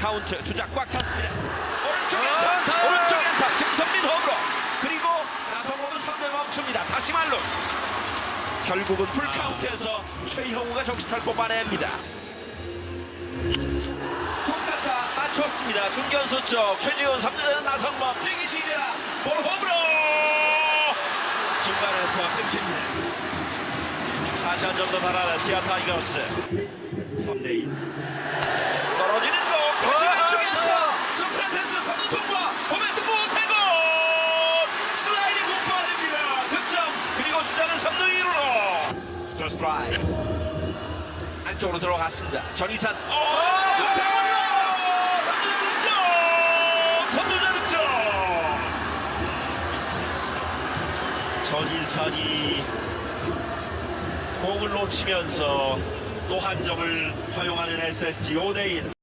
카운트 주자 꽉 찼습니다. 오른쪽 아, 엔타, 다- 오른쪽 엔타, 김선민 홈으로. 그리고 나성호는 3루 멈춥니다. 다시 말로. 결국은 풀 카운트에서 최형우가 정신탈 뽑아냅니다. 톱카타 맞췄습니다. 중견수 쪽. 최지훈 3루자는 나성범 뛰기 시작. 볼 홈으로 중간에서 끊깁니다. 다시 한 점 더 달아낸 기아 타이거스. 3대2 2루로 스트스트라이 안쪽으로 들어갔습니다. 전희산. 어 득점으로 3루자 득점! 3루자 득점! 전희산이 공을 놓치면서 또 한 점을 허용하는 SSG 5대1